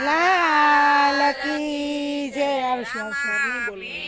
લાલ કી જય આવશે આવશે નહીં બોલવું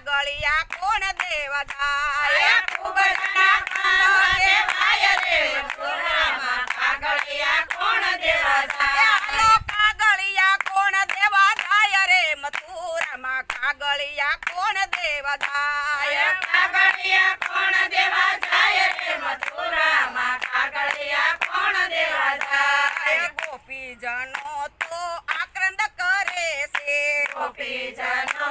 ગળિયા કોણ દેવતાય કુબરના કામ દેવાય દેવ સોનામાં કાગળિયા કોણ દેવતાય હાલો કાગળિયા કોણ દેવતાય રે મથુરામાં કાગળિયા કોણ દેવતાય કાગળિયા કોણ દેવતાય રે મથુરામાં કાગળિયા કોણ દેવતાય ગોપીજનો તો આક્રંદ કરે છે ગોપીજનો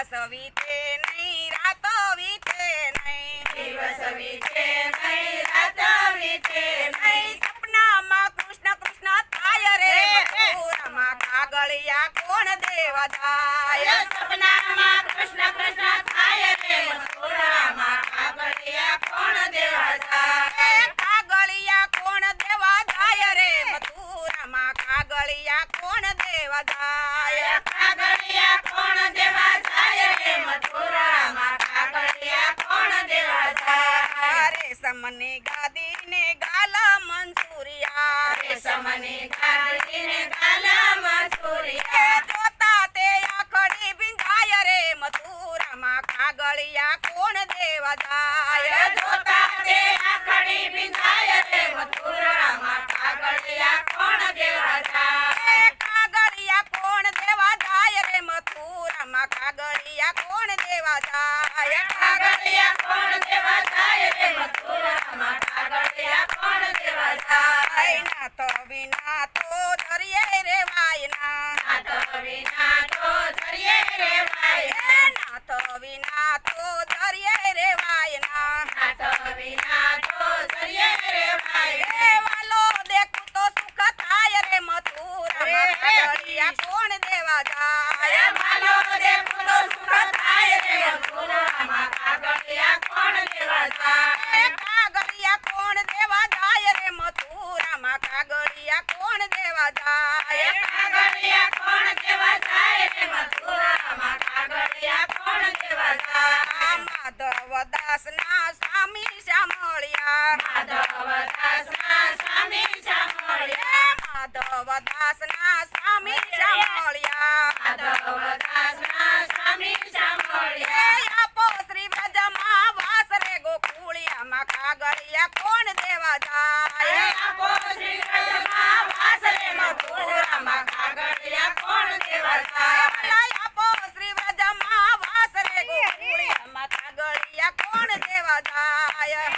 દિવસ વીતે નહીં રાતો વીતે નહીં. દિવસ વીતે નહીં રાત વીતે નહીં. સપનામાં કૃષ્ણ કૃષ્ણ થાય રે મથુરામાં કાગળિયા કોણ દેવતા સપનામાં કૃષ્ણ કૃષ્ણ સમને ગાદીને ગાલા મંસૂરિયા. રે સમને ગાદીને ગાલા મંસૂરિયા. જોતા તે આખડી ભીંજાય રે મથુરામાં. કાગળિયા કોણ દેવા જાય? જોતા તે આખડી ભીંજાય રે મથુરામાં. કાગળિયા કોણ દેવા જાય? વિના ના તો વિના તો ધરીએ રે ભાઈ ના તો વિના તો ધરીએ રે ભાઈ ના ના તો વિના તો ધરીએ રે ભાઈ એ વાલો દેખું તો સુખ થાય રે મથુર મથુરિયા કોણ દેવા જાય વાલો દેખું તો સુખ થાય રે મથુર મથુરિયા કોણ દેવા જાય કાગળિયા કોણ દેવા જાય રે મથુરા માં કાગળિયા કોણ દેવા જાય દાસ ના સ્વામી સાંભળ્યા માધવ દાસ ના સ્વામી સાંભળ્યા માધવ દાસ ના સ્વામી સાંભળ્યા માધવ દાસ ના સ્વામી સાંભળ્યા આપો શ્રી વ્રજમાં વાસ રે ગોકુળિયામાં કાગળિયા કોણ દેવા જાય? આપો શ્રી વ્રજમાં વાસ રે મથુરામાં કાગળિયા કોણ દેવા જાય? જાય